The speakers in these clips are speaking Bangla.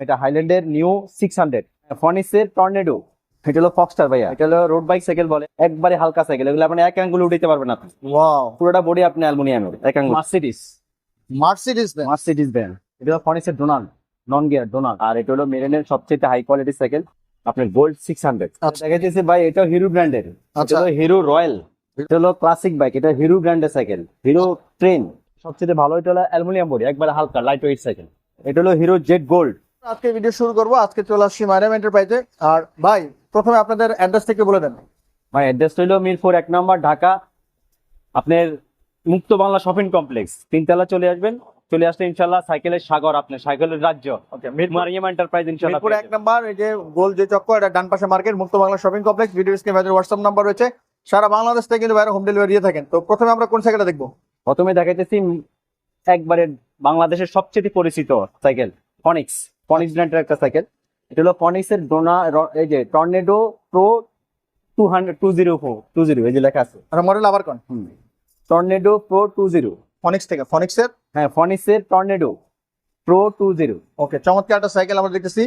এটা হাইল্যান্ডের নিউ সিক্স হান্ড্রেড ফনিসের টর্নেডো এটা হলো ফক্সটার ভাইয়া। এটা হলো রোড বাইক সাইকেল বলে। একবারে হালকা সাইকেল এগুলো আপনি এক আঙ্গুল উঠাইতে পারবেন আপনি। ওয়াও পুরোটা বডি আপনি অ্যালুমিনিয়ামের এক আঙ্গুল Mercedes Mercedes band Mercedes band এটা হলো ফনিসের ডোনাল্ড নন গিয়ার ডোনাল্ড আর এটা হলো মেরেনের সবচেয়ে হাই কোয়ালিটি সাইকেল আপনার গোল্ড সিক্স হান্ড্রেড আচ্ছা। দেখা যাচ্ছে ভাই এটা হিরো ব্র্যান্ডের এটা আচ্ছা। হলো হিরো রয়্যাল এটা হলো ক্লাসিক বাইক এটা হিরো ব্র্যান্ডের সাইকেল হিরো ট্রেন সবচেয়ে ভালো এটা হলো অ্যালুমিনিয়াম বডি একবারে হালকা লাইট ওয়েট সাইকেল এটা হলো হিরো জেড গোল্ড আজকে ভিডিও শুরু করব। আজকে চলে আসছি মাইরাম এন্টারপ্রাইজে আর ভাই প্রথমে আপনাদের অ্যাড্রেস থেকে বলে দেন। ভাই অ্যাড্রেস হইল মিরপুর এক নম্বর ঢাকা। আপনার মুক্ত বাংলা শপিং কমপ্লেক্স। তিনতলা চলে আসবেন। চলে আসলে ইনশাল্লাহ সাইকেলের সাগর আপনার সাইকেলের রাজ্য। মারিয়াম এন্টারপ্রাইজ ইনশাল্লাহ এক নাম্বার এই যে গোল যে চক্কর এটা ডান পাশে মার্কেট মুক্ত বাংলা শপিং কমপ্লেক্স। ভিডিও স্ক্রিনে ভাইদের হোয়াটসঅ্যাপ নাম্বার রয়েছে। সারা বাংলাদেশ থেকে কিন্তু বাইরে হোম ডেলিভারি দিয়ে থাকেন। তো প্রথমে আমরা কোন সাইকেলটা দেখব? প্রথমে দেখাইতেছি একবারে বাংলাদেশের সবচেয়ে পরিচিত সাইকেল ফনিক্স ফনিক্স ব্র্যান্ডের একটা সাইকেল এটা হলো ফনিক্সের ডোনা এই যে tornado pro two hundred two zero four two zero এই যে লেখা আছে। আর মডেল আবার কোন? Tornado pro two zero Phoenix থেকে ফনিক্সের হ্যাঁ ফনিক্সের tornado pro two zero okay চমৎকার একটা সাইকেল আমরা দেখতেছি।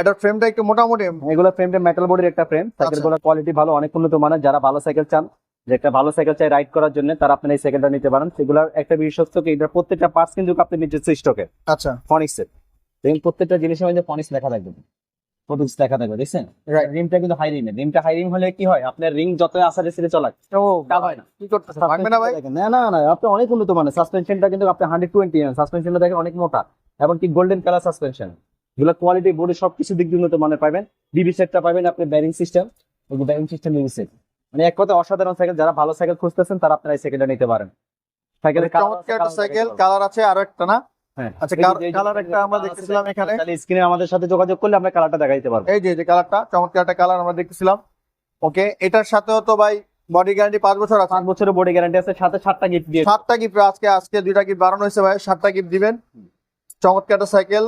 এটার ফ্রেমটা একটু মোটামুটি এগুলো ফ্রেমটা মেটাল বডির একটা ফ্রেম সাইকেলগুলো কোয়ালিটি ভালো অনেক উন্নত মানের। যারা ভালো সাইকেল চান যে একটা ভালো সাইকেল চাই রাইড করার জন্য তারা আপনার এই সাইকেলটা নিতে পারেন। সেগুলোর একটা বিশেষত্ব কি এটার প্রত্যেকটা পার্টস কিন্তু আপনি নিজস্ব স্টকে আচ্ছা। ফনিক্সের দেখুন প্রত্যেকটা জিনিসের মধ্যে ফনিক্স লেখা থাকবে। লেখা থাকবে দেখছেন? রিমটা কিন্তু হাই রিমের রিমটা হাই রিম হলে কি হয়? আপনার রিং যত আসারে সিরে চলাক ও হয় না। কি করতেছে ভাঙবে না ভাই? না না না আপনি অনেক উন্নত মানের। সাসপেনশনটা কিন্তু আপনি হান্ড্রেড টোয়েন্টি সাসপেনশনটা দেখেন অনেক মোটা। এমনকি গোল্ডেন কালার সাসপেনশন এগুলো কোয়ালিটি বডি সবকিছু দিক দিয়ে উন্নত মানের পাবেন। বিবি সেটটা পাবেন আপনি ব্যারিং সিস্টেম ওই ব্যারিং সিস্টেম বিবি সেট মানে এক কথা অসাধারণ সাইকেল যারা ভালো সাইকেল খুঁজতেছেন তারা আপনারা এই সাইকেলটা নিতে পারেন। সাইকেলের সাইকেল কালার আছে আরও একটা না? আচ্ছা, কালার একটা আমরা দেখতেছিলাম এখানে। স্ক্রিনে আমাদের সাথে যোগাযোগ করলে আমরা কালারটা দেখাইতে পারব। এই যে যে কালারটা চমৎকার একটা কালার আমরা দেখতেছিলাম। ওকে এটার সাথেও তো ভাই বডি গ্যারান্টি পাঁচ বছর আছে। পাঁচ বছরের বডি গ্যারান্টি আছে সাথে সাতটা গিফট দিয়ে সাতটা গিফট আজকে আজকে দুইটা গিফট বাড়ানো হয়েছে ভাই সাতটা গিফট দিবেন। চমৎকার একটা সাইকেল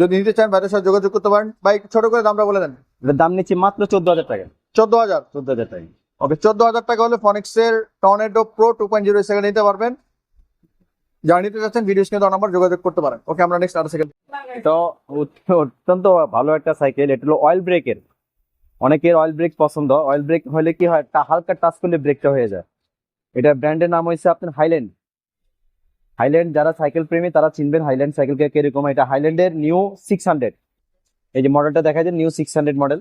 যদি নিতে চান ভাইদের সাথে যোগাযোগ করতে পারেন। ভাই ছোট করে দামটা বলে দেন। দাম নিচ্ছি মাত্র চোদ্দ হাজার টাকা। চোদ্দ হাজার? চোদ্দ হাজার টাকা। ওকে চোদ্দ হাজার টাকা হলে ফনিক্সের tornado pro two point zero second নিতে পারবেন। যারা নিতে চাচ্ছেন ভিডিও স্ক্রিনে নাম্বার যোগাযোগ করতে পারেন। ওকে আমরা নেক্সট আরও সেকেন্ড তো অত্যন্ত ভালো একটা সাইকেল এটা হলো অয়েল ব্রেকের অনেকের অয়েল ব্রেক পছন্দ। অয়েল ব্রেক হলে কি হয়, টা- হালকা টাচ করলে ব্রেকটা হয়ে যায়। এটা ব্র্যান্ডের নাম হয়েছে আপনার হাইল্যান্ড হাইল্যান্ড যারা সাইকেল প্রেমী, তারা চিনবেন হাইল্যান্ড সাইকেলকে কীরকম। এটা হাইল্যান্ডের নিউ সিক্স হান্ড্রেড এই যে মডেলটা দেখা যায় new six hundred model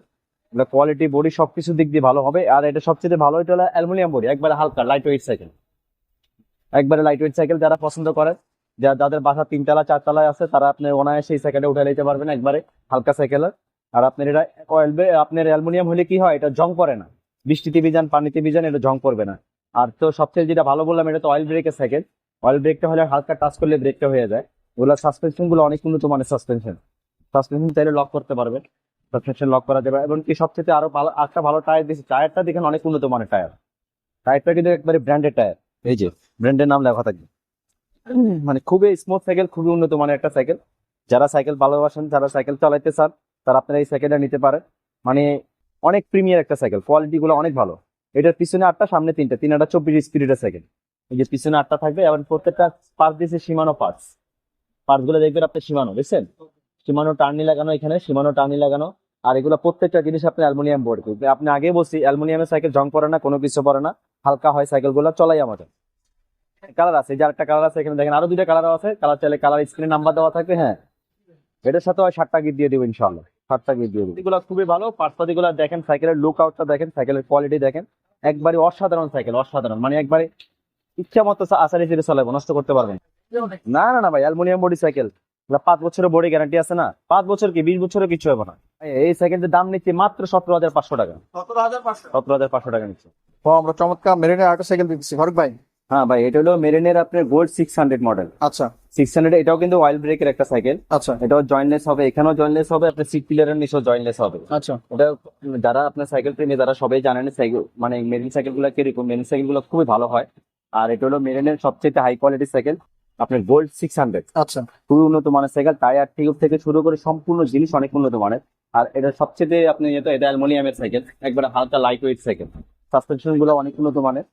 quality body সবকিছু দিক দিয়ে ভালো হবে। আর এটা সবচেয়ে ভালো, এটা হলো অ্যালুমিনিয়াম বডি একবার হালকা লাইট ওয়েট সাইকেল একবারে লাইট ওয়েট সাইকেল যারা পছন্দ করে, যা যাদের বাসা তিনতলা, চারতলায় আছে, তারা আপনি অনায়াসে এই সাইকেলে উঠে নিতে পারবেন একবারে হালকা সাইকেল আর আপনার এটা অয়েল আপনার অ্যালুমিনিয়াম হলে কি হয়, এটা জং করে না। বৃষ্টিতে ভিজান, পানিতে ভিজান, এটা জং করবে না। আর তো সবচেয়ে যেটা ভালো বললাম, এটা তো অয়েল ব্রেকের সাইকেল অয়েল ব্রেকটা হলে হালকা টাচ করলে ব্রেকটা হয়ে যায়। ওগুলো সাসপেনশনগুলো অনেক উন্নত মানের সাসপেনশন সাসপেনশন চাইলে লক করতে পারবেন। সাসপেনশন লক করা যাবে। এবং কি সবচেয়ে আরও ভালো একটা ভালো টায়ার দিয়েছে টায়ারটা দেখেন অনেক উন্নত মানের টায়ার টায়ারটা কিন্তু একবারে ব্র্যান্ডেড টায়ার এই যে ব্র্যান্ডের নাম লেখা থাকবে। মানে খুবই স্মুথ সাইকেল খুবই উন্নত মানের একটা সাইকেল যারা সাইকেল ভালোবাসেন, যারা সাইকেল চালাইতে চান, তারা আপনারা এই সাইকেলটা নিতে পারেন। মানে অনেক প্রিমিয়ার একটা সাইকেল কোয়ালিটি গুলো অনেক ভালো। এটার পিছনে আটটা, সামনে তিনটা, তিন আটটা চব্বিশ স্পিরিটের সাইকেল এই যে পিছনে আটটা থাকবে, এবং প্রত্যেকটা পার্টস দিয়েছে সীমানো পার্টস পার্টসগুলো দেখবেন আপনি সীমানো, বুঝছেন? সীমানো টার্নি লাগানো এখানে, সীমানো টার্নি লাগানো। আর এগুলো প্রত্যেকটা জিনিস আপনি অ্যালুমিনিয়াম বোর্ড আপনি আগে বলছি অ্যালুমিনিয়ামের সাইকেল জং পড়ে না, কোনো কিছু পড়ে না। হালকা হয় সাইকেলগুলো, চলাই আমাদের। কালার আছে যার একটা কালার আছে এখানে দেখেন আরও দুইটা কালার আছে। কালার চাইলে কালার স্ক্রিনে নাম্বার দেওয়া থাকবে হ্যাঁ। এটার সাথে হয় ষাটটা গিফট দিয়ে দেবো ইনশাল্লাহ ষাটটা গিফট দিয়ে দেবো। এগুলো খুবই ভালো। পার্টসাদি গুলো দেখেন সাইকেলের লুক আউটটা দেখেন সাইকেলের কোয়ালিটি দেখেন। একবারে অসাধারণ সাইকেল অসাধারণ। মানে একবারে ইচ্ছা মতো আসারি ফিরে চলাবো নষ্ট করতে পারবেন না। না না ভাই অ্যালুমিনিয়াম বডি সাইকেল পাঁচ বছরের বডি গ্যারান্টি আছে না। পাঁচ বছর কি বিশ বছরের কিছু হবে না। এই সাইকেলটির দাম নিচ্ছে মাত্র সতেরো হাজার পাঁচশো টাকা। সতেরো হাজার পাঁচশো। সতেরো হাজার পাঁচশো টাকা নিচ্ছে। আমরা চমৎকার মেরিনের আরেকটা সাইকেল দেখতেছি ফারুক ভাই হ্যাঁ ভাই এটা হলো মেরিনের আপনার গোল্ড সিক্স হান্ড্রেড মডেল আচ্ছা। সিক্স হান্ড্রেড এটাও কিন্তু অয়েল ব্রেকের একটা সাইকেল আচ্ছা। এটাও জয়েন্টলেস হবে এখানেও জয়েন্টলেস হবে আপনার সিট পিলারের নিচেও জয়েন্টলেস হবে। আচ্ছা। ওটা যারা আপনার সাইকেল প্রেমী তারা সবাই জানেন সাইকেল মানে মেরিন সাইকেলগুলো কীরকম মেরিন সাইকেলগুলো খুবই ভালো হয়। আর এটা হলো মেরিনের সবচেয়ে হাই কোয়ালিটির সাইকেল আপনার গোল্ড সিক্স হান্ড্রেড আচ্ছা। খুবই উন্নত মানের সাইকেল টায়ার টিউব থেকে শুরু করে সম্পূর্ণ জিনিস অনেক উন্নত মানের। আর এটা সবচেয়ে আপনি এটা এটা অ্যালুমিনিয়ামের সাইকেল একবারে হালকা লাইট ওয়েট সাইকেল সাসপেনশনগুলো অনেক উন্নত মানের।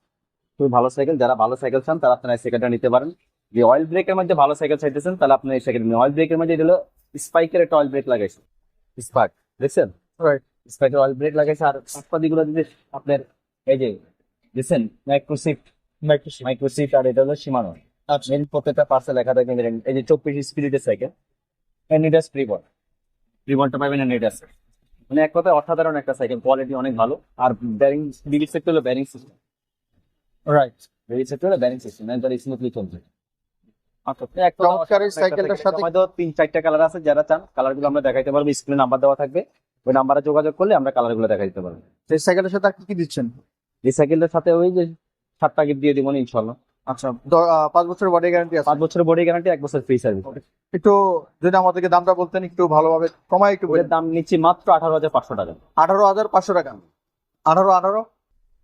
খুবই ভালো সাইকেল যারা ভালো সাইকেল চান তারা আপনারা এই সাইকেলটা নিতে পারেন। যে অয়েল ব্রেকের মধ্যে ভালো সাইকেল চাইতেছেন তাহলে আপনি এই সাইকেল অয়েল ব্রেকের মধ্যে এটা হলো স্পাইকের একটা অয়েল ব্রেক লাগাইছে। স্পার্ক দেখছেন? রাইট স্পাইকের অয়েল ব্রেক লাগাইছে আর পাশপাদি গুলো যদি আপনার এই যে দেখছেন মাইক্রোসিফট মাইক্রোসিফট আর এটা হলো সীমানো। আচ্ছা। মেন প্রত্যেকটা পার্সে লেখা থাকে এই যে চব্বিশ স্পিরিটের সাইকেল এনিডাস প্রিবল প্রিবলটা পাবেন এনিডাস মানে এক কথায় অসাধারণ একটা সাইকেল কোয়ালিটি অনেক ভালো। আর ব্যারিং বিলি সেক্টর হলো ব্যারিং সিস্টেম রাইট বিলি সেক্টর ব্যারিং সিস্টেম মানে স্মুথলি আচ্ছা একটা সাইকেলটার সাথে- আমাদের তিন চারটা কালার আছে যারা চান কালারগুলো আমরা দেখাইতে পারব স্ক্রিনে নাম্বার দেওয়া থাকবে। ওই নাম্বারে যোগাযোগ করলে আমরা কালারগুলো দেখাই দিতে পারব। এই সাইকেলের সাথে আর কি কি দিচ্ছেন? এই সাইকেলটার সাথে ওই যে সাতটা গিফট দিয়ে দিব ইনশাল্লাহ আচ্ছা পাঁচ বছরের বডি গ্যারান্টি আছে। পাঁচ বছরের বডি গ্যারান্টি এক বছর ফ্রি সার্ভিস একটু যদি আমাদেরকে দামটা বলতেন একটু ভালোভাবে কমাই একটু দাম নিচ্ছি মাত্র আঠারো হাজার পাঁচশো টাকা। আঠারো হাজার পাঁচশো টাকা। আঠারো আঠারো?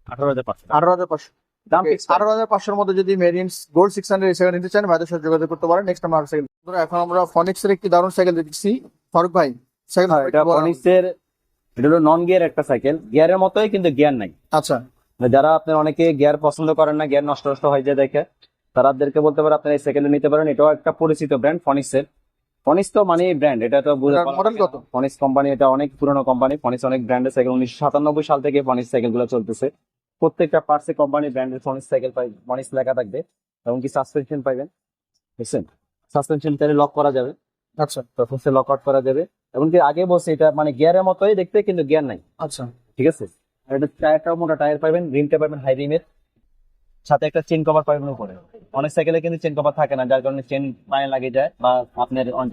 আঠারো হাজার পাঁচশো আঠারো হাজার পাঁচশো। দাম আঠারো হাজার পাঁচশোর মধ্যে যদি মেরিনস গোল্ড সিক্স হান্ড্রেড এই সাইকেল নিতে চান ভাইদের সাথে যোগাযোগ করতে পারেন। নেক্সট আমরা সাইকেল এখন আমরা ফনিক্সের একটি দারুণ সাইকেল দেখছি। ফারুক ভাই সাইকেল হ্যাঁ, এটা ফনিক্সের এটা হলো নন গিয়ার একটা সাইকেল গিয়ারের মতোই কিন্তু গিয়ার নাই। আচ্ছা। যারা আপনার অনেকে গিয়ার পছন্দ করেন না গিয়ার নষ্ট নষ্ট হয়ে যায় দেখে তারাদেরকে বলতে পারে আপনারা এই সাইকেল নিতে পারেন। এটাও একটা পরিচিত ব্র্যান্ড ফনিক্সের ফনিক্স তো মানে ব্র্যান্ড এটা তো? ফনিক্স কোম্পানি এটা অনেক পুরনো কোম্পানি ফনিক্স অনেক ব্র্যান্ডের সাইকেল উনিশশো সাতানব্বই সাল থেকে ফনিক্স সাইকেলগুলো চলতেছে। প্রত্যেকটা পার্টসে কোম্পানি ব্র্যান্ডের ফনিক্স সাইকেল পাই ফনিক্স লেখা থাকবে এমনকি সাসপেনশন পাইবেন বুঝছেন? সাসপেনশন তাহলে লক করা যাবে। আচ্ছা। তখন সে লক আউট করা যাবে এমনকি আগে বসে এটা মানে গিয়ারের মতোই দেখতে কিন্তু গিয়ার নাই। আচ্ছা। ঠিক আছে? আর এটা টায়ারটাও মোটা টায়ার পাবেন রিমটা পাবেন হাই রিমের সাথে একটা চেন কভার পাবেন উপরে। অনেক সাইকেলে কিন্তু চেন কভার থাকে না যার কারণে চেন পায়ে লাগে যায় বা আপনার অন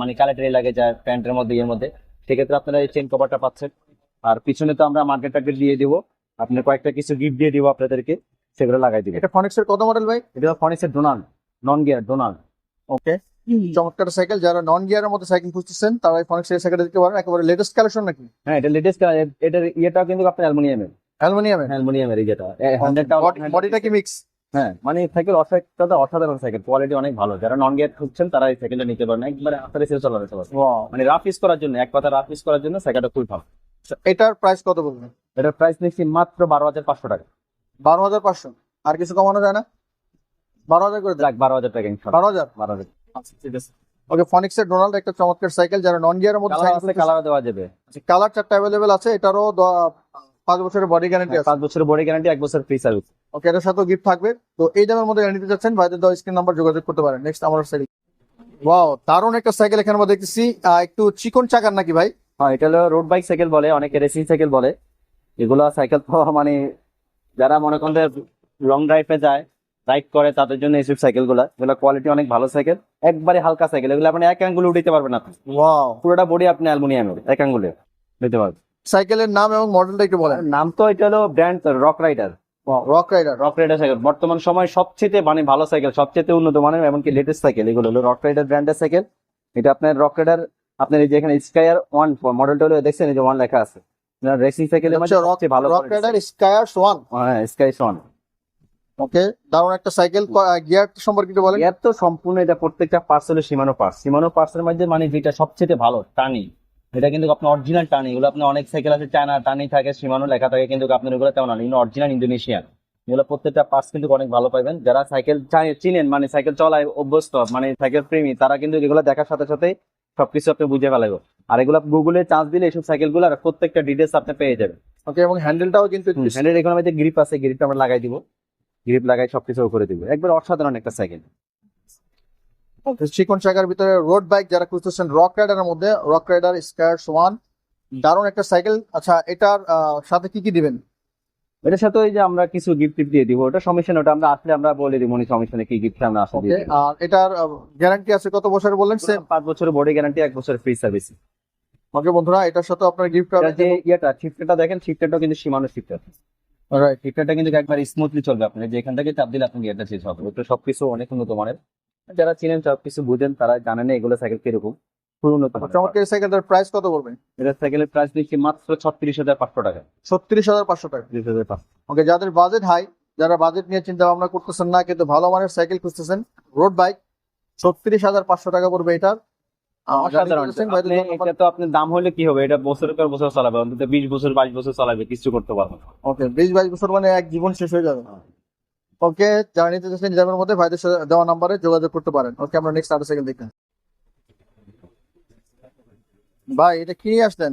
মানে কালেক্টরে লাগে যায় প্যান্টের মধ্যে ইয়ের মধ্যে। সেক্ষেত্রে আপনারা এই চেন কভারটা পাচ্ছেন। আর পিছনে তো আমরা মার্কেট টার্গেট দিয়ে দিব। আপনার কয়েকটা কিছু গিফট দিয়ে দিব আপনাদেরকে সেগুলো লাগাই দিবে এটা ফনিক্সের কত মডেল ভাই? এটা ফনিক্সের Donald non gear Donald okay চমৎকার সাইকেল যারা নন গিয়ারের মধ্যে সাইকেল খুঁজতেছেন তারা এই ফনিক্সের সাইকেল দেখতে পারেন একেবারে লেটেস্ট কালেকশন নাকি? হ্যাঁ এটা লেটেস্ট এটার ইয়েটাও কিন্তু আপনার অ্যালুমিনিয়ামের। অ্যালুমিনিয়ামের? অ্যালুমিনিয়ামের এই যেটা বডিটা কি মিক্স হ্যাঁ মানে সাইকেল অসাধারণ অসাধারণ সাইকেল কোয়ালিটি অনেক ভালো। যারা নন গিয়ার খুঁজছেন তারা এই সাইকেলটা নিতে পারেন। একবারে আস্তে ছেড়ে চলা যেতে পারে মানে রাফ ইউজ করার জন্য এক কথা রাফ ইউজ করার জন্য সাইকেলটা খুবই ভালো। এটার প্রাইস কত বলবেন? এটার প্রাইস নিচ্ছি মাত্র বারো হাজার পাঁচশো টাকা। বারো হাজার পাঁচশো? আর কিছু কমানো যায় না? বারো হাজার করে দেখ বারো হাজার টাকা বারো হাজার? বারো হাজার। আচ্ছা ঠিক আছে। ওকে ফনিক্সের ডোনাল্ড একটা চমৎকার সাইকেল যারা নন গিয়ারের মধ্যে কালার সাইকেল আছে কালার দেওয়া যাবে। কালার চারটা অ্যাভেলেবেল আছে এটারও পাঁচ বছরের বডি গ্যারান্টি আছে। পাঁচ বছরের বডি গ্যারান্টি এক বছর ফ্রি সার্ভিস ওকে এটার সাথেও গিফট থাকবে। তো এই দামের মধ্যে নিতে চাচ্ছেন ভাইদের দেওয়া স্ক্রিন নাম্বার যোগাযোগ করতে পারেন। নেক্সট আমার সাইকেল ওয়াও দারুণ একটা সাইকেল এখানে আমরা দেখতেছি। একটু চিকন চাকার নাকি ভাই? হ্যাঁ এটা হলো রোড বাইক সাইকেল বলে অনেকে রেসিং সাইকেল বলে। এগুলো সাইকেল তো মানে যারা মনে করেন লং ড্রাইভে যায় রাইড করে তাদের জন্য এইসব সাইকেলগুলা এগুলো কোয়ালিটি অনেক ভালো সাইকেল। একবারে হালকা সাইকেল। এগুলো আপনি এক আঙ্গুলে উঠাতে পারবেন আপনি। ওয়াও পুরোটা বডি আপনি অ্যালুমিনিয়ামের এক আঙ্গুলে নিতে পারবেন। সাইকেলের নাম এবং মডেলটা একটু বলেন। নাম তো এটা হলো brand Rock Rider Rock Rider Rock Rider cycle. বর্তমান সময় সবচেয়ে মানে ভালো সাইকেল সবচেয়ে উন্নত মানের এমনকি লেটেস্ট সাইকেল। এগুলো হলো রক রাইডার ব্র্যান্ডের সাইকেল। এটা আপনার রক রাইডার আপনার এই যে এখানে স্কায়ার ওয়ান মডেলটা হলো দেখছেন? এই যে ওয়ান লেখা আছে। রেসিং সাইকেলের মধ্যে রক সবচেয়ে ভালো রক রাইডার স্কায়ার্স ওয়ান হ্যাঁ স্কাই ওয়ান ওকে দারুণ একটা সাইকেল গিয়ার সম্পর্কে একটু বলেন। তো সম্পূর্ণ এটা প্রত্যেকটা সীমানো পার্স সীমানো পার্সের মধ্যে মানে যেটা সবচেয়ে ভালো টানি। এটা কিন্তু আপনার অরিজিনাল টানি। এগুলো আপনি অনেক সাইকেল আছে চায়না টানি থাকে সীমানো লেখা থাকে কিন্তু আপনার ওগুলো তেমন না এগুলো অরিজিনাল ইন্দোনেশিয়ান এগুলো প্রত্যেকটা পার্স কিন্তু অনেক ভালো পাইবেন। যারা সাইকেল চিনেন মানে সাইকেল চলায় অভ্যস্ত মানে সাইকেল প্রেমী তারা কিন্তু এগুলো দেখার সাথে সাথে সবকিছু আপনি বুঝে ফেলাইব আর এগুলো গুগলে চান্স দিলে এইসব সাইকেলগুলো প্রত্যেকটা ডিটেলস আপনি পেয়ে যাবেন। ওকে এবং হ্যান্ডেলটাও কিন্তু হ্যান্ডেল এখানে মধ্যে গ্রিপ আছে গ্রিপটা আমরা লাগাই দিব। গ্রিপ লাগাই সবকিছু করে দিব। একবার অসাধারণ একটা সাইকেল চিকন চাকার ভিতরে রোড বাইক যারা খুঁজতেছেন রক রাইডারের মধ্যে রক রাইডার স্কায়ার্স ওয়ান দারুণ একটা সাইকেল আচ্ছা এটার সাথে কি কি দিবেন? এটার সাথে ওই যে আমরা কিছু গিফট টিপ দিয়ে দিব ওটা সমস্যা ওটা আমরা আসলে আমরা বলে দিব উনি সমস্যা নেই কি গিফট আমরা আসলে দিয়ে দিব। আর এটার গ্যারান্টি আছে কত বছর বললেন সেম পাঁচ বছরের বডি গ্যারান্টি এক বছরের ফ্রি সার্ভিস ওকে বন্ধুরা এটার সাথে আপনার গিফট এটা যে ইয়েটা শিফটারটা দেখেন শিফটারটাও কিন্তু সীমানো শিফটার রাইট শিফটারটা কিন্তু একবার স্মুথলি চলবে আপনার যে এখান থেকে চাপ দিলে আপনি গিয়ারটা চেঞ্জ হবে। ওটা সবকিছু অনেক উন্নত মানের। যারা চিনেন সবকিছু বুঝেন তারা জানেন এগুলো সাইকেল কীরকম। চমৎকার সাইকেলটার প্রাইস কত এটা সাইকেলের প্রাইস দিচ্ছি মাত্র ছত্রিশ হাজার পাঁচশো টাকা। ছত্রিশ হাজার পাঁচশো টাকা। ত্রিশ হাজার পাঁচশো। ওকে যাদের বাজেট হাই যারা বাজেট নিয়ে চিন্তা ভাবনা করতেছেন না কিন্তু ভালো মানের সাইকেল খুঁজতেছেন রোড বাইক ছত্রিশ হাজার পাঁচশো টাকা পড়বে এটার। আপনি এটা তো আপনার দাম হলে কি হবে? এটা বছরের পর বছর চালাবে অন্তত বিশ বছর বাইশ বছর চালাবে কিছু করতে পারবে ওকে বিশ বাইশ বছর মানে এক জীবন শেষ হয়ে যাবে। ওকে যারা নিতে চাচ্ছেন মধ্যে ভাইদের সাথে দেওয়া নাম্বারে যোগাযোগ করতে পারেন। ওকে আমরা নেক্সট আরও সাইকেল দেখি। ভাই এটা কি নিয়ে আসলেন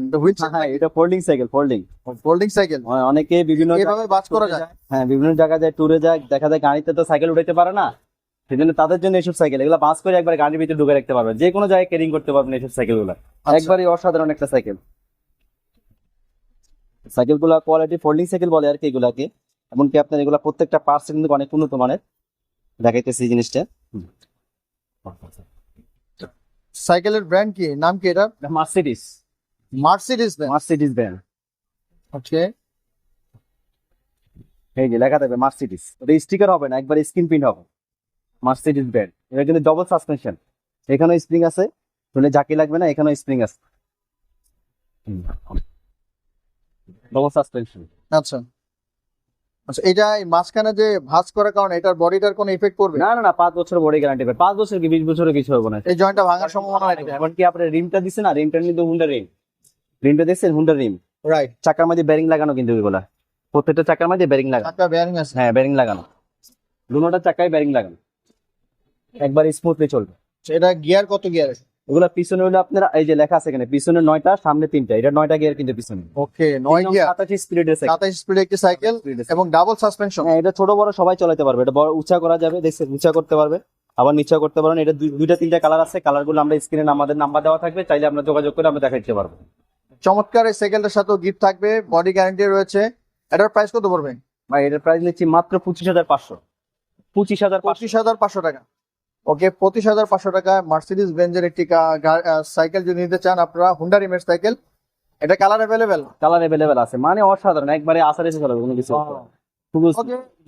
হ্যাঁ এটা folding cycle folding folding cycle অনেকে বিভিন্ন এভাবে বাস করা যায়? হ্যাঁ বিভিন্ন জায়গায় যায় ট্যুরে যায় দেখা যায় গাড়িতে তো সাইকেল উঠাইতে পারে না। সেজন্য তাদের জন্য এইসব সাইকেল এগুলো বাস করে একবার গাড়ির ভিতরে ঢুকে রাখতে পারবে। যে কোনো জায়গায় ক্যারিং করতে পারবেন এইসব সাইকেলগুলো আচ্ছা। একবারই অসাধারণ একটা সাইকেল সাইকেলগুলা কোয়ালিটি ফোল্ডিং সাইকেল বলে আর কি এগুলাকে। এমনকি আপনার এগুলা প্রত্যেকটা পার্টস কিন্তু অনেক উন্নত মানের। দেখাইতেছি এই জিনিসটা। সাইকেলের ব্র্যান্ড কি? নাম কি এটা Mercedes Mercedes Mercedes brand okay এই যে লেখা থাকবে মার্সিডিস ওটা স্টিকার হবে না একবার স্ক্রিন প্রিন্ট হবে। মার্সিডিস ব্র্যান্ড এটা কিন্তু ডবল সাসপেনশন এখানেও স্প্রিং আছে। শুনে জাকি লাগবে না এখানেও স্প্রিং আছে। ডবল সাসপেনশন আচ্ছা। আচ্ছা এটা মাঝখানে যে ভাঁজ করার কারণে এটার বডিটার কোনো ইফেক্ট করবে না না না পাঁচ বছর বডি গ্যারান্টি পাবে পাঁচ বছর কি বিশ বছরের কিছু হবে না? এই জয়েন্টটা ভাঙার সম্ভাবনা নাই এমনকি আপনার রিমটা দিচ্ছে না রিমটা কিন্তু হুন্ডা রিম রিমটা দেখছেন হুন্ডা রিম রাইট চাকার মধ্যে ব্যারিং লাগানো কিন্তু এগুলা প্রত্যেকটা চাকার মধ্যে ব্যারিং লাগানো। চাকা বেয়ারিং আছে। হ্যাঁ ব্যারিং লাগানো। দুটোটা চাকায় ব্যারিং লাগানো। একবার স্মুথলি চলবে। আচ্ছা, এটা গিয়ার কত গিয়ার আছে? ওগুলা পিছনে হলো আপনার এই যে লেখা আছে এখানে পিছনে নয়টা সামনে তিনটা। এটা নয়টা গিয়ার কিন্তু পিছনে। ওকে নয় গিয়ার সাতাশি স্পিডের সাইকেল সাতাইশ স্পিড একটি সাইকেল এবং ডাবল সাসপেনশন হ্যাঁ এটা ছোট বড় সবাই চালাতে পারবে। এটা বড় উঁচা করা যাবে দেখছেন উঁচা করতে পারবে। আবার নিচা করতে পারবেন। এটা দুই- দুইটা তিনটা কালার আছে। কালারগুলো আমরা স্ক্রিনে আমাদের নাম্বার দেওয়া থাকবে। চাইলে আমরা যোগাযোগ করে আমরা দেখাইতে পারব। চমৎকার এই সাইকেলটার সাথেও গিফট থাকবে। বডি গ্যারান্টি রয়েছে। এটার প্রাইস কত পড়বে? ভাই এটার প্রাইস নিচ্ছি মাত্র পঁচিশ হাজার পাঁচশো। পঁচিশ হাজার পঁচিশ হাজার পাঁচশো টাকা। ওকে পঁচিশ হাজার পাঁচশো টাকা মার্সিডিজ বেঞ্জের একটি সাইকেল যদি নিতে চান আপনারা হুন্ডা রিমের সাইকেল এটা কালার অ্যাভেলেবেল কালার অ্যাভেলেবেল আছে মানে অসাধারণ একবারে আসার এসে চলবে কোনো কিছু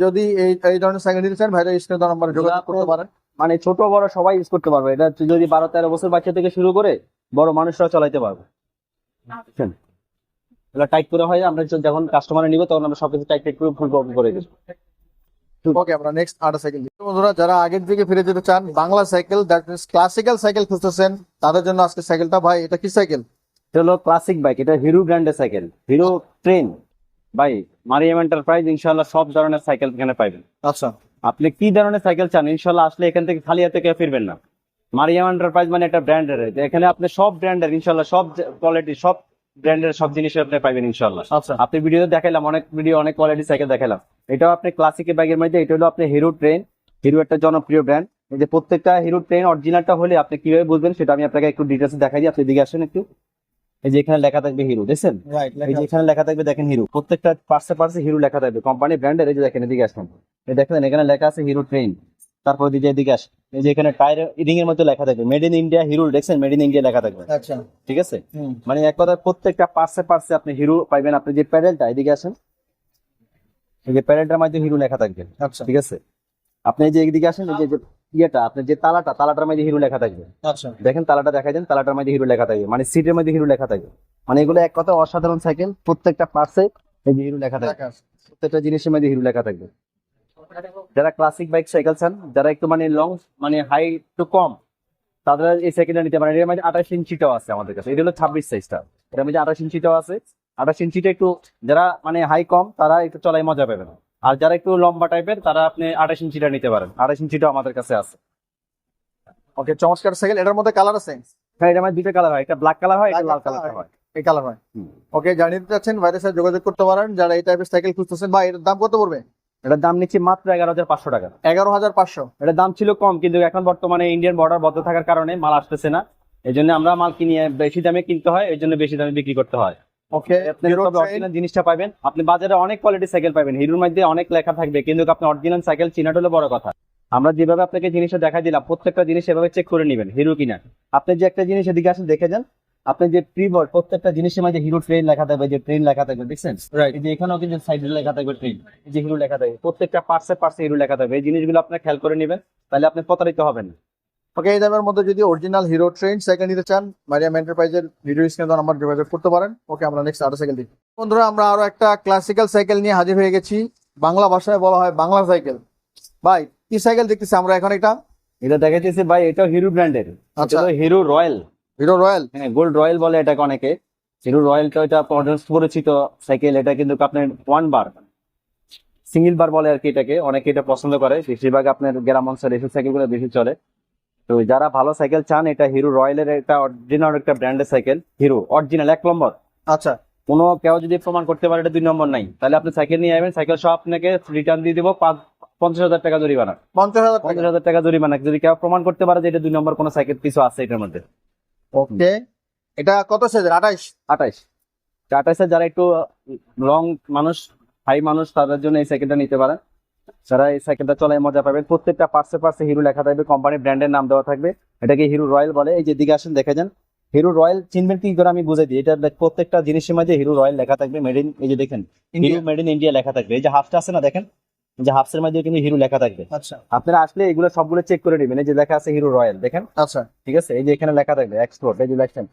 যদি এই এই ধরনের সাইকেল নিতে চান ভাইরা স্ক্রিনে নাম্বারে যোগাযোগ করতে পারেন। মানে ছোট বড় সবাই ইউজ করতে পারবে। এটা যদি বারো তেরো বছর বাচ্চা থেকে শুরু করে বড় মানুষরা চালাইতে পারবে। এটা এগুলো টাইট করে হয় আমরা যখন কাস্টমার নিব তখন আমরা সবকিছু টাইট টাইট করে ফুল কপি করে দিই ওকে আমরা নেক্সট আরেকটা সাইকেল বন্ধুরা যারা আগের দিকে ফিরে যেতে চান Bangla cycle that means classical cycle খুঁজতেছেন তাদের জন্য আজকে সাইকেলটা ভাই এটা কি সাইকেল এটা হলো ক্লাসিক বাইক এটা হিরো ব্র্যান্ডের সাইকেল হিরো ট্রেন ভাই মারিয়াম এন্টারপ্রাইজ ইনশাল্লাহ সব ধরনের সাইকেল এখানে পাইবেন। আচ্ছা। আপনি কি ধরনের সাইকেল চান? ইনশাল্লাহ আসলে এখান থেকে খালি হাতে কেউ ফিরবেন না। মারিয়াম এন্টারপ্রাইজ মানে একটা ব্র্যান্ডের এখানে আপনি সব ব্র্যান্ডের ইনশাল্লাহ সব কোয়ালিটি সব ব্র্যান্ডের সব জিনিস আপনি পাইবেন ইনশাল্লাহ আচ্ছা। আপনি ভিডিওতে দেখাইলাম অনেক ভিডিও অনেক কোয়ালিটি সাইকেল দেখাইলাম। এটাও আপনি ক্লাসিকের ব্যাগের মধ্যে এটা হলো আপনি হিরো ট্রেন হিরো একটা জনপ্রিয় ব্র্যান্ড এই যে প্রত্যেকটা হিরো ট্রেন অরিজিনালটা হলে আপনি কীভাবে বুঝবেন সেটা আমি আপনাকে একটু ডিটেলস দেখাই দিই। আপনি দিকে আসেন একটু। এই যে এখানে লেখা থাকবে হিরো দেখছেন? রাইট এই যে এখানে লেখা থাকবে দেখেন হিরো প্রত্যেকটা পার্সে পার্সে হিরো লেখা থাকবে। কোম্পানি ব্র্যান্ডের এই যে দেখেন এদিকে আসেন এই দেখেন এখানে লেখা আছে হিরো ট্রেন তারপর দিকে এদিকে আসেন এই যে এখানে টায়ার রিং এর মধ্যে লেখা থাকবে মেড ইন ইন্ডিয়া হিরো দেখছেন? মেড ইন ইন্ডিয়া লেখা থাকবে। আচ্ছা। ঠিক আছে? মানে এক কথা প্রত্যেকটা পার্সে পার্সে আপনি হিরো পাইবেন। আপনি যে প্যাডেলটা এদিকে আসেন। এই যে প্যাডেলটার মধ্যে হিরো লেখা থাকবে। আচ্ছা। ঠিক আছে? আপনি এই যে এদিকে আসেন এই যে ইয়েটা আপনি যে তালাটা তালাটার মধ্যে হিরো লেখা থাকবে। আচ্ছা। দেখেন তালাটা দেখাই দেন তালাটার মধ্যে হিরো লেখা থাকবে। মানে সিটের মধ্যে হিরো লেখা থাকবে। মানে এগুলো এক কথা অসাধারণ সাইকেল প্রত্যেকটা পার্সে এই যে হিরো লেখা থাকবে। প্রত্যেকটা জিনিসের মধ্যে হিরো লেখা থাকবে। যারা ক্লাসিক বাইক সাইকেল চান যারা একটু মানে লং মানে হাই একটু কম তারা এই সাইকেলটা নিতে পারেন। এর মধ্যে আঠাশ ইঞ্চিটাও আছে আমাদের কাছে। এটা হলো ছাব্বিশ সাইজটা এটার মধ্যে আঠাশ ইঞ্চিটাও আছে। আঠাশ ইঞ্চিটা একটু যারা মানে হাই কম তারা একটু চলাই মজা পাবে না। আর যারা একটু লম্বা টাইপের তারা আপনি আঠাশ ইঞ্চিটা নিতে পারেন। আঠাশ ইঞ্চিটাও আমাদের কাছে আছে। ওকে চমৎকার সাইকেল এটার মধ্যে কালার আছে? হ্যাঁ এটা আমার দুইটা কালার হয়। একটা ব্ল্যাক কালার হয় একটা লাল কালার হয়। এই কালার হয়। ওকে জানিয়ে দিতে চাচ্ছেন ভাইদের সাথে যোগাযোগ করতে পারেন। যারা এই টাইপের সাইকেল খুঁজতেছেন বা এটার দাম কত পড়বে? এটার দাম নিচ্ছি মাত্র এগারো হাজার পাঁচশো টাকা। এগারো হাজার পাঁচশো। এটার দাম ছিল কম কিন্তু এখন বর্তমানে ইন্ডিয়ান বর্ডার বন্ধ থাকার কারণে মাল আসতেছে না। এই জন্য আমরা মাল কিনে বেশি দামে কিনতে হয় এই জন্য বেশি দামে বিক্রি করতে হয়। ওকে আপনি অরিজিনাল জিনিসটা পাবেন। আপনি বাজারে অনেক কোয়ালিটি সাইকেল পাবেন। হিরোর মধ্যে অনেক লেখা থাকবে কিন্তু আপনি অরিজিনাল সাইকেল চিনাটা হলো বড় কথা। আমরা যেভাবে আপনাকে জিনিসটা দেখাই দিলাম প্রত্যেকটা জিনিস এভাবে চেক করে নেবেন হিরো কিনা। আপনি যে একটা জিনিস এদিকে আসেন দেখে যান আপনি যে প্রিবোর্ড প্রত্যেকটা জিনিসের মধ্যে হিরো ট্রেন লেখা থাকবে যে ট্রেন লেখা থাকবে দেখছেন? রাইট এই যে এখানেও কিন্তু সাইডে লেখা থাকবে ট্রেন এই যে হিরো লেখা থাকবে প্রত্যেকটা পার্সে পার্সে হিরো লেখা থাকবে। এই জিনিসগুলো আপনি খেয়াল করে নেবেন তাহলে আপনি প্রতারিত হবেন না। ওকে এই দামের মধ্যে যদি অরিজিনাল হিরো ট্রেন সাইকেল নিতে চান মারিয়াম এন্টারপ্রাইজের ভিডিও স্ক্রিনে নাম্বার যোগাযোগ করতে পারেন। ওকে আমরা নেক্সট আরও সাইকেল দেখি। বন্ধুরা আমরা আরও একটা ক্লাসিক্যাল সাইকেল নিয়ে হাজির হয়ে গেছি। বাংলা ভাষায় বলা হয় বাংলা সাইকেল ভাই কি সাইকেল দেখতেছি আমরা এখন এটা? এটা দেখাইতেছে ভাই এটা হিরো ব্র্যান্ডের আচ্ছা। হিরো রয়্যাল হিরো রয়্যাল হ্যাঁ গোল্ড রয়্যাল বলে এটাকে অনেকে। হিরো রয়্যালটা এটা পরিচিত সাইকেল এটা কিন্তু আপনার ওয়ান বার সিঙ্গেল বার বলে আর কি এটাকে। অনেকে এটা পছন্দ করে। বেশিরভাগ আপনার গ্রাম অঞ্চলে এসব সাইকেলগুলো বেশি চলে। তো যারা ভালো সাইকেল চান এটা হিরো রয়্যালের একটা অরিজিনাল একটা ব্র্যান্ডের সাইকেল হিরো অরিজিনাল এক নম্বর। আচ্ছা। কোনো কেউ যদি প্রমাণ করতে পারে এটা দুই নম্বর নাই। তাহলে আপনি সাইকেল নিয়ে আসবেন সাইকেল সব আপনাকে রিটার্ন দিয়ে দিব পাঁচ পঞ্চাশ হাজার টাকা জরিমানা। পঞ্চাশ হাজার টাকা পঞ্চাশ হাজার টাকা জরিমানা। যদি কেউ প্রমাণ করতে পারে যে এটা দুই নম্বর কোনো সাইকেল কিছু আছে এটার মধ্যে। ওকে এটা কত সাইজের আঠাইশ? আঠাইশ। আঠাইশে যারা একটু লং মানুষ হাই মানুষ তাদের জন্য এই সাইকেলটা নিতে পারেন। যারা এই সাইকেলটা চলায় মজা পাবেন। প্রত্যেকটা পার্সে পার্সে হিরো লেখা থাকবে কোম্পানির ব্র্যান্ডের নাম দেওয়া থাকবে। এটাকে হিরো রয়্যাল বলে। এই যে দিকে আসেন দেখে যান। হিরো রয়্যাল চিনবেন কি করে আমি বুঝাই দিই। এটা দেখ- প্রত্যেকটা জিনিসের মাঝে হিরো রয়্যাল লেখা থাকবে মেড ইন এই যে দেখেন হিরো মেড ইন ইন্ডিয়া লেখা থাকবে। এই যে হাফটা আছে না দেখেন। যে হাফসের মাঝে কিন্তু হিরো লেখা থাকবে। আচ্ছা। আপনারা আসলে এগুলো সবগুলো চেক করে নেবেন। এই যে লেখা আছে হিরো রয়্যাল দেখেন। আচ্ছা। ঠিক আছে? এই যে এখানে লেখা থাকবে এক্সপোর্ট এই যে লেখছেন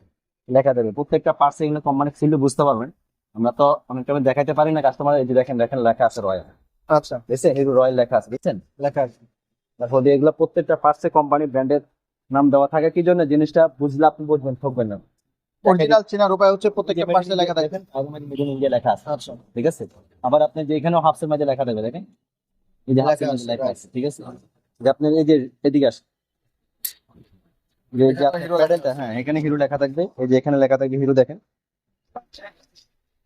লেখা থাকবে। প্রত্যেকটা পার্সে এগুলো কোম্পানি ছিল বুঝতে পারবেন। আমরা তো অনেক টাইমে দেখাতে পারি না কাস্টমার এই যে দেখেন দেখেন লেখা আছে রয়্যাল। আচ্ছা। দেখছেন হিরো রয়্যাল লেখা আছে দেখছেন লেখা আছে। তারপর দিয়ে এগুলো প্রত্যেকটা পার্সে কোম্পানি ব্র্যান্ডের নাম দেওয়া থাকে। কি জন্য? জিনিসটা বুঝলে আপনি বুঝবেন ঠকবেন না। অরিজিনাল চেনার উপায় হচ্ছে প্রত্যেকটা পাশে লেখা থাকে। দেখেন আগুমের ইন্ডিয়া লেখা আছে। আচ্ছা। ঠিক আছে? আবার আপনি যে এখানেও হাফসের মাঝে লেখা থাকবে দেখেন। এই যে হাফসের আছে, লেখা right. আছে ঠিক আছে? যে আপনার এই যে এদিকে আসেন। যে যে এখানে প্যাডেলটা, হ্যাঁ এখানে হিরো লেখা থাকবে। এই যে এখানে লেখা থাকবে হিরো দেখেন।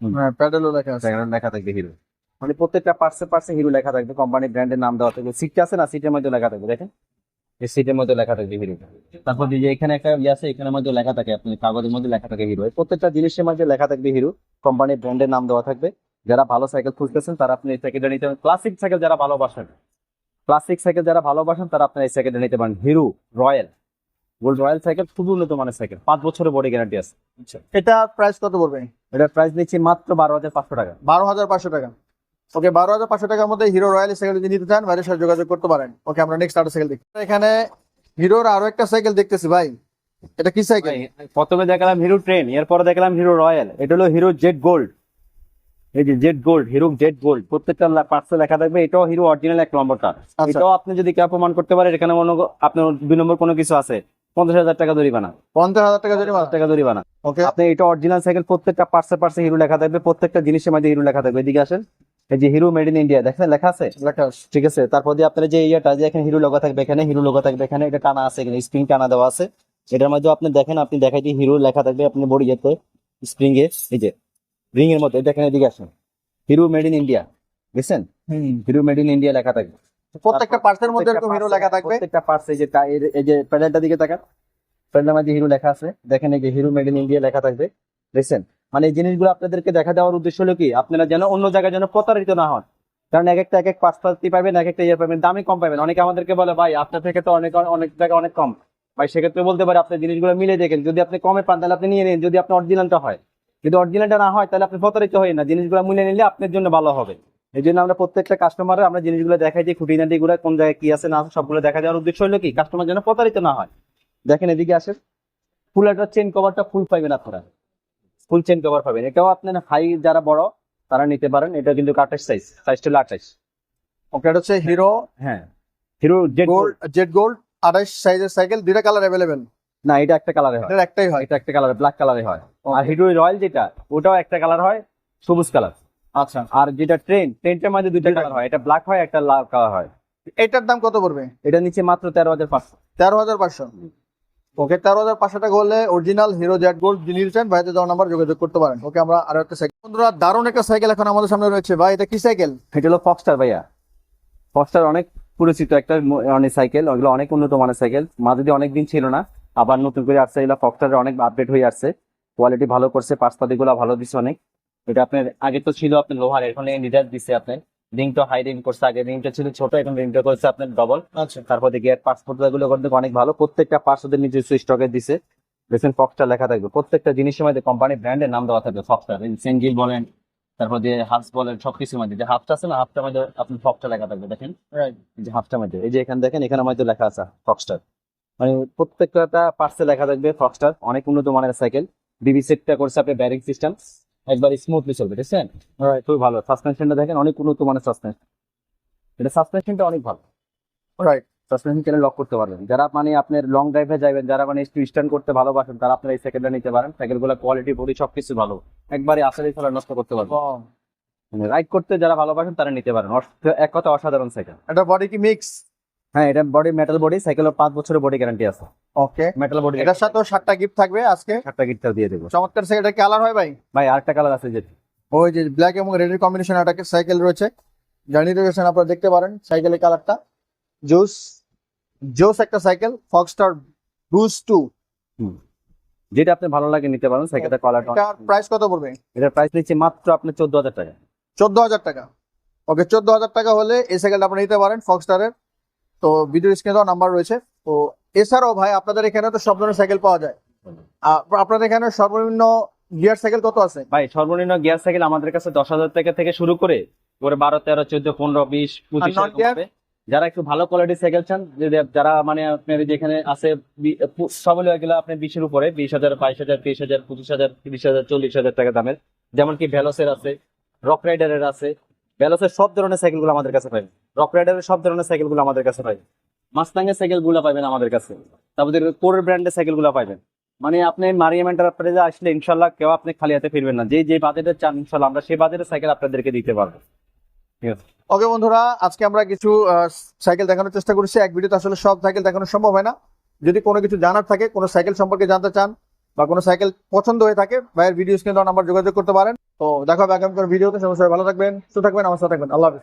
হ্যাঁ প্যাডেলও লেখা আছে। এখানে লেখা থাকবে হিরো মানে প্রত্যেকটা পার্সে পার্সে হিরো লেখা থাকবে কোম্পানি ব্র্যান্ডের নাম দেওয়া থাকবে। সিটটা আছে না? সিটের মধ্যে লেখা থাকবে দেখেন। এই সিটের মধ্যে লেখা থাকবে হিরো তারপর যে এখানে একটা ইয়ে আছে এখানের মধ্যে লেখা থাকে আপনি কাগজের মধ্যে লেখা থাকে হিরো প্রত্যেকটা জিনিসের মধ্যে লেখা থাকবে হিরো কোম্পানির ব্র্যান্ডের নাম দেওয়া থাকবে। যারা ভালো সাইকেল খুঁজতেছেন তারা আপনি এই সাইকেলটা নিতে পারেন। ক্লাসিক সাইকেল যারা ভালোবাসেন ক্লাসিক সাইকেল যারা ভালোবাসেন তারা আপনি এই সাইকেলটা নিতে পারেন। Hero Royal Gold Royal cycle খুব উন্নত মানের সাইকেল পাঁচ বছরের বডি গ্যারান্টি আছে। এটা প্রাইস কত পড়বে এটার প্রাইস নিচ্ছি মাত্র বারো হাজার পাঁচশো টাকা। বারো হাজার পাঁচশো টাকা। ওকে বারো হাজার পাঁচশো টাকার মধ্যে হিরো রয়্যাল সাইকেল যদি নিতে চান বাইরের সাথে যোগাযোগ করতে পারেন। ওকে আমরা নেক্সট আরেকটা সাইকেল দেখি। এখানে হিরোর আরও একটা সাইকেল দেখতেছি ভাই। এটা কি সাইকেল প্রথমে দেখলাম হিরো ট্রেন এরপরে দেখলাম হিরো রয়্যাল এটা হলো হিরো জেড গোল্ড এই যে Z Gold Hero Z Gold প্রত্যেকটা পার্সে লেখা থাকবে এটাও হিরো অরিজিনাল এক নম্বরটা আচ্ছা। এটাও আপনি যদি কেউ প্রমাণ করতে পারে এখানে মনে আপনার দুই নম্বর কোনো কিছু আছে। পঞ্চাশ হাজার টাকা জরিমানা। পঞ্চাশ হাজার টাকা জরিমানা? টাকা জরিমানা। ওকে আপনি এটা অরিজিনাল সাইকেল প্রত্যেকটা পার্সে পার্সে হিরো লেখা থাকবে প্রত্যেকটা জিনিসের মধ্যে হিরো লেখা থাকবে। এদিকে আসেন। এই যে হিরো মেড ইন ইন্ডিয়া দেখেন লেখা আছে? লেখা আছে। ঠিক আছে। তারপর দিয়ে আপনার যে ইয়েটা যে এখানে হিরো লোগো থাকবে এখানে হিরো লোগো থাকবে এখানে এটা টানা আছে এখানে স্প্রিং টানা দেওয়া আছে। এটার মধ্যে আপনি দেখেন আপনি দেখাই যে হিরো লেখা থাকবে আপনি বডি ইয়েতে স্প্রিং এ এই যে। রিং এর এটা এখানে এদিকে আসেন। হিরো মেড ইন ইন্ডিয়া বুঝছেন হিরো মেড ইন ইন্ডিয়া লেখা থাকবে প্রত্যেকটা পার্সের মধ্যে এরকম হিরো লেখা থাকবে? প্রত্যেকটা পার্টস এই যে এই যে- প্যানেলটা দিকে তাকান প্যানেলের মধ্যে হিরো লেখা আছে। দেখেন এই যে হিরো মেড ইন ইন্ডিয়া লেখা থাকবে। দেখছেন? মানে এই জিনিসগুলো আপনাদেরকে দেখা দেওয়ার উদ্দেশ্য হলো কি? আপনারা যেন অন্য জায়গায় যেন প্রতারিত না হন। কারণ এক একটা এক এক পাঁচ পাঁচটি পাবেন এক একটা ইয়ে পাবেন দামে কম পাবেন। অনেকে আমাদেরকে বলে ভাই আপনার থেকে তো অনেক অনেক জায়গায় অনেক কম। ভাই সেক্ষেত্রে বলতে পারে আপনি জিনিসগুলো মিলে দেখেন। যদি আপনি কমে পান তাহলে আপনি নিয়ে নিন। যদি আপনার অরিজিনালটা হয়। যদি অরিজিনালটা না হয় তাহলে আপনি প্রতারিত হয় না। জিনিসগুলো মিলে নিলে আপনার জন্য ভালো হবে। এই জন্য আমরা প্রত্যেকটা কাস্টমারের আমরা জিনিসগুলো দেখাই যে খুঁটিনাটি গুলো কোন জায়গায় কি আছে না আছে সবগুলো দেখা যাওয়ার উদ্দেশ্য হলো কি? কাস্টমার যেন প্রতারিত না হয়। দেখেন এদিকে আসেন। ফুল একটা চেন কভারটা ফুল পাইবেন আপনারা। ফুল চেন কভার পাবেন। এটাও আপনার হাই যারা বড় তারা নিতে পারেন। এটা কিন্তু আঠাশ সাইজ সাইজটা হলো আঠাশ ওকে এটা হচ্ছে হিরো হ্যাঁ। Hero Z Gold Z Gold আঠাইশ সাইজের সাইকেল দুইটা কালার অ্যাভেলেবেল না এটা একটা কালারে হয়। এটার একটাই হয়। এটা একটা কালার ব্ল্যাক কালারে হয়। আর হিরো রয়্যাল যেটা ওটাও একটা কালার হয় সবুজ কালার আচ্ছা। আর যেটা ট্রেন ট্রেনটার মধ্যে দুইটা কালার হয়। এটা ব্ল্যাক হয় একটা লাল কালার হয়। এটার দাম কত পড়বে? এটা নিচে মাত্র তেরো হাজার পাঁচশো। তেরো হাজার পাঁচশো। ওকে তেরো হাজার পাঁচশো টাকা হলে অরিজিনাল হিরো জেড গোল্ড যিনি নিচ্ছেন ভাইদের দেওয়ার নাম্বার যোগাযোগ করতে পারেন। ওকে আমরা আরও একটা সাইকেল বন্ধুরা দারুণ একটা সাইকেল এখন আমাদের সামনে রয়েছে। ভাই এটা কি সাইকেল এটা হলো ফক্সটার ভাইয়া। ফক্সটার অনেক পরিচিত একটা অনেক সাইকেল ওগুলো অনেক উন্নত মানের সাইকেল মাঝে দিয়ে অনেকদিন ছিল না আবার নতুন করে আসছে এগুলো ফক্সটার অনেক আপডেট হয়ে আসছে। কোয়ালিটি ভালো করছে পাশপাতিগুলো ভালো দিচ্ছে অনেক। এটা আপনার আগে তো ছিল আপনার লোহার এখন লিটার দিচ্ছে আপনার। রিংটা হাই রিং করছে আগে রিংটা ছিল ছোট এখন রিংটা করছে আপনার ডবল আচ্ছা। তারপরে গিয়ার পাসপোর্টগুলো করতে অনেক ভালো প্রত্যেকটা পার্টস ওদের নিজস্ব স্টকে দিছে। দেখছেন ফক্সটা লেখা থাকবে প্রত্যেকটা জিনিসের মধ্যে কোম্পানি ব্র্যান্ডের নাম দেওয়া থাকবে ফক্সটার সেঞ্জিল বলেন তারপর যে হাফস বলেন সবকিছুর মধ্যে যে হাফটা আছে না হাফটার মধ্যে আপনি ফক্সটা লেখা থাকবে দেখেন। যে হাফটার মধ্যে এই যে এখানে দেখেন এখানে মধ্যে লেখা আছে ফক্সটার মানে প্রত্যেকটা পার্টসে লেখা থাকবে ফক্সটার অনেক উন্নত মানের সাইকেল বিবি সেটটা করছে আপনি ব্যারিং সিস্টেম একবার স্মুথলি চলবে ঠিক আছে খুবই ভালো। সাসপেনশনটা দেখেন অনেক উন্নত মানের সাসপেনশন এটা সাসপেনশনটা অনেক ভালো। রাইট সাসপেনশন চাইলে লক করতে পারবেন? যারা মানে আপনার লং ড্রাইভে যাবেন যারা মানে একটু স্ট্যান্ড করতে ভালোবাসেন তারা আপনার এই সাইকেলটা নিতে পারেন। সাইকেলগুলো কোয়ালিটি বডি সবকিছু ভালো। একবারে আসারি ফেলা নষ্ট করতে পারবেন। রাইড করতে যারা ভালোবাসেন তারা নিতে পারেন। এক কথা অসাধারণ সাইকেল এটা বডি কি মিক্স হ্যাঁ এটা বডি মেটাল বডি সাইকেলের পাঁচ বছরের বডি গ্যারান্টি আছে। ওকে মেটাল বডি এটার সাথেও সাতটা গিফট থাকবে আজকে? সাতটা গিটটাও দিয়ে দেবো। চমৎকার সাইকেল এটা কালার হয় ভাই? ভাই আরেকটা কালার আছে যে। ওই যে ব্ল্যাক এবং রেড এর কম্বিনেশন একটা সাইকেল রয়েছে। জার্নি রয়েছেন আপনারা দেখতে পারেন সাইকেলের কালারটা জোস জোস একটা সাইকেল ফক্সটার ব্রুস টু যেটা আপনি ভালো লাগে নিতে পারেন সাইকেলটা কালারটা এটার প্রাইস কত পড়বে? এটার প্রাইস নিচ্ছে মাত্র আপনি চোদ্দ হাজার টাকা। চোদ্দ হাজার টাকা। ওকে চোদ্দ হাজার টাকা হলে এই সাইকেলটা আপনি নিতে পারেন ফক্সটারের তো ভিডিও স্ক্রিনে দেওয়া নাম্বার রয়েছে। তো এছাড়াও ভাই আপনাদের এখানে তো সব ধরনের সাইকেল পাওয়া যায়। আপনাদের এখানে সর্বনিম্ন গিয়ার সাইকেল কত আছে? ভাই সর্বনিম্ন গিয়ার সাইকেল আমাদের কাছে দশ হাজার টাকা থেকে শুরু করে করে বারো তেরো চোদ্দ পনেরো বিশ পঁচিশ যারা একটু ভালো কোয়ালিটির সাইকেল চান যারা মানে আপনার যেখানে আছে বি- পু- সব হলো এগুলো আপনি বিশের উপরে বিশ হাজার বাইশ হাজার তেইশ হাজার পঁচিশ হাজার তিরিশ হাজার চল্লিশ হাজার টাকা দামের। যেমন কি ভ্যালোসের আছে রক রাইডারের আছে। ভ্যালোসের সব ধরনের সাইকেলগুলো আমাদের কাছে পাবেন। রক রাইডারের সব ধরনের সাইকেলগুলো আমাদের কাছে পাবেন মাস্তাঙ্গের সাইকেলগুলো পাবেন আমাদের কাছে। তারপরে কোরের ব্র্যান্ডের সাইকেলগুলো পাবেন মানে আপনি মারিয়াম এন্টারপ্রাইজে আসলে ইনশাল্লাহ কেউ আপনি খালি হাতে ফিরবেন না। যে যে বাজেটের চান, ইনশাল্লাহ আমরা সেই বাজেটের সাইকেল আপনাদেরকে দিতে পারব। ওকে বন্ধুরা, আজকে আমরা কিছু সাইকেল দেখানোর চেষ্টা করেছি। এক ভিডিওতে আসলে সব সাইকেল দেখানো সম্ভব হয় না। যদি কোনো কিছু জানার থাকে, কোনো সাইকেল সম্পর্কে জানতে চান বা কোনো সাইকেল পছন্দ হয়ে থাকে, ভাইয়ের ভিডিও স্ক্রিনে নাম্বার যোগাযোগ করতে পারেন। তো দেখা হবে আগামী ভিডিওতে। সবাই ভালো থাকবেন, সুস্থ থাকবেন, আমার সাথে থাকবেন। আল্লাহ হাফিজ।